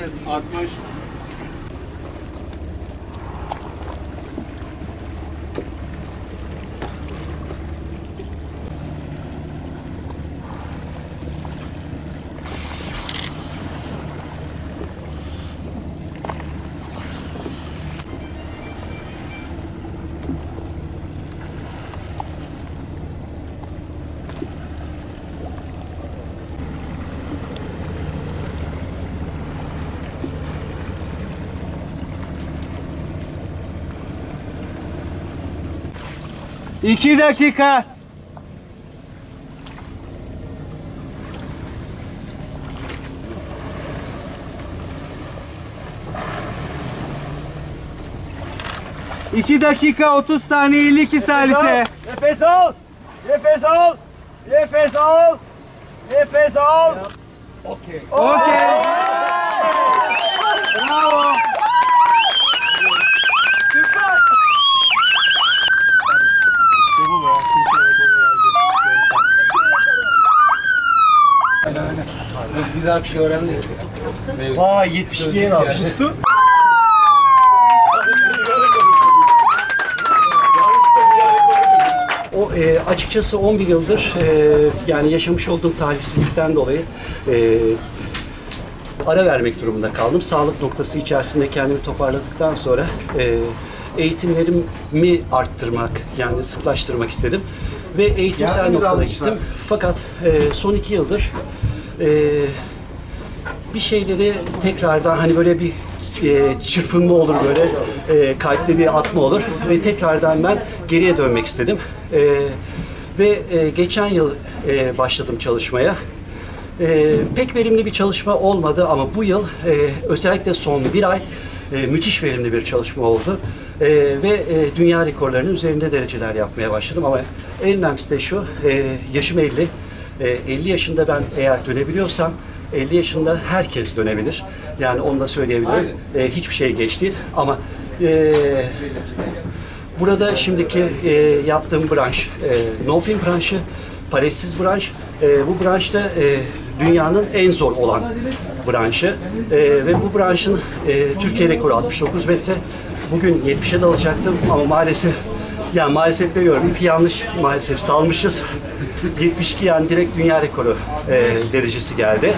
geldin. 60. İki dakika. İki dakika 30 saniye 52 salise. Nefes al. Nefes al. Nefes al. Nefes al. Okey. Okey. Bravo. Bir daha bir şey öğrendik. Vay 72'ye almışız. O e, açıkçası 11 yıldır e, yani yaşamış olduğum talihsizlikten dolayı e, ara vermek durumunda kaldım. Sağlık noktası içerisinde kendimi toparladıktan sonra e, eğitimlerimi arttırmak yani sıklaştırmak istedim ve eğitimsel noktada gittim. Fakat e, son iki yıldır e, bir şeyleri tekrardan hani böyle bir e, çırpınma olur böyle e, kalpte bir atma olur ve tekrardan ben geriye dönmek istedim. E, ve e, geçen yıl e, başladım çalışmaya. E, pek verimli bir çalışma olmadı ama bu yıl e, özellikle son bir ay e, müthiş verimli bir çalışma oldu. E, ve e, dünya rekorlarının üzerinde dereceler yapmaya başladım ama en önemlisi de şu e, yaşım 50 e, 50 yaşında ben eğer dönebiliyorsam 50 yaşında herkes dönebilir. Yani onu da söyleyebilirim. E, hiçbir şey geç değil ama e, burada şimdiki e, yaptığım branş e, no film branşı, paretsiz branş. E, bu branşta e, dünyanın en zor olan branşı E, ve bu branşın e, Türkiye rekoru 69 metre. Bugün 70'e dalacaktım ama maalesef yani maalesef demiyorum. İpi yanlış maalesef salmışız. 72 yani direkt dünya rekoru e, derecesi geldi.